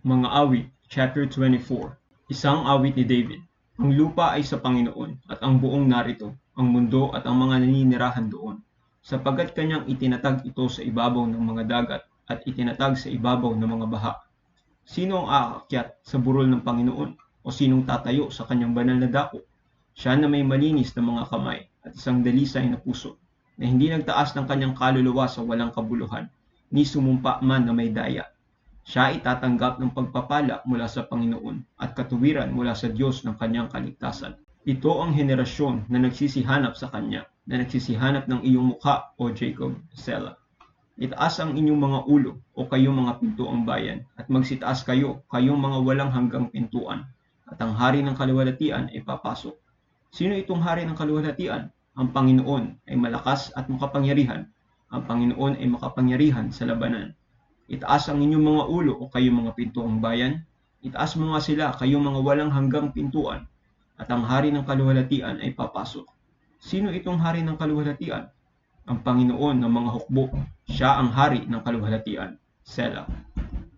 Mga awit, chapter 24. Isang awit ni David. Ang lupa ay sa Panginoon at ang buong narito, ang mundo at ang mga naninirahan doon. Sapagkat kanyang itinatag ito sa ibabaw ng mga dagat at itinatag sa ibabaw ng mga baha. Sino ang aakyat sa burol ng Panginoon o sinong tatayo sa kanyang banal na dako? Siya na may malinis na mga kamay at isang dalisay na puso, na hindi nagtaas ng kanyang kaluluwa sa walang kabuluhan, ni sumumpa man na may daya. Siya ay tatanggap ng pagpapala mula sa Panginoon at katuwiran mula sa Diyos ng kanyang kaligtasan. Ito ang henerasyon na nagsisihanap sa kanya, na nagsisihanap ng iyong mukha, O Jacob, Selah. Itaas ang inyong mga ulo, o kayong mga pintuang bayan, at magsitaas kayo, kayong mga walang hanggang pintuan, at ang hari ng kaluwalhatian ay papasok. Sino itong hari ng kaluwalhatian? Ang Panginoon ay malakas at makapangyarihan. Ang Panginoon ay makapangyarihan sa labanan. Itaas ang inyong mga ulo o kayong mga pintuang bayan. Itaas mo nga sila kayong mga walang hanggang pintuan. At ang hari ng kaluwalhatian ay papasok. Sino itong hari ng kaluwalhatian? Ang Panginoon ng mga hukbo. Siya ang hari ng kaluwalhatian. Selah.